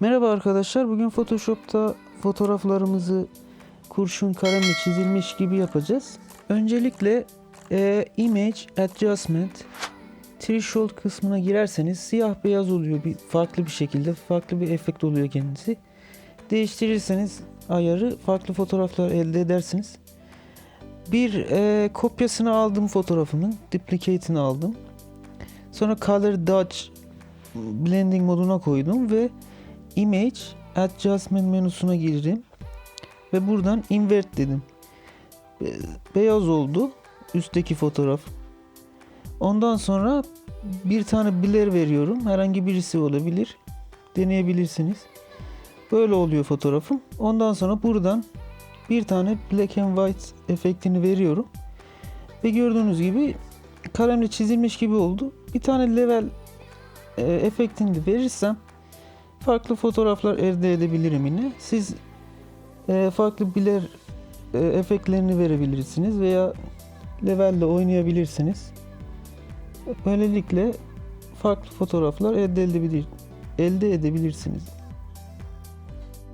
Merhaba arkadaşlar. Bugün Photoshop'ta fotoğraflarımızı kurşun kalemle çizilmiş gibi yapacağız. Öncelikle e, Image Adjustment Threshold kısmına girerseniz siyah beyaz oluyor bir farklı bir şekilde farklı bir efekt oluyor kendisi. Değiştirirseniz ayarı farklı fotoğraflar elde edersiniz. Bir e, kopyasını aldım fotoğrafımın, duplicate'ini aldım. Sonra Color Dodge blending moduna koydum ve Image Adjustment menüsüne girdim. Ve buradan Invert dedim. Be- Beyaz oldu üstteki fotoğraf. Ondan sonra bir tane blur veriyorum. Herhangi birisi olabilir. Deneyebilirsiniz. Böyle oluyor fotoğrafım. Ondan sonra buradan bir tane black and white efektini veriyorum. Ve gördüğünüz gibi kalemle çizilmiş gibi oldu. Bir tane level e, efektini de verirsem farklı fotoğraflar elde edebilirim yine. Siz e, farklı biler e, efektlerini verebilirsiniz veya levelle oynayabilirsiniz. Böylelikle farklı fotoğraflar elde edebilir elde edebilirsiniz.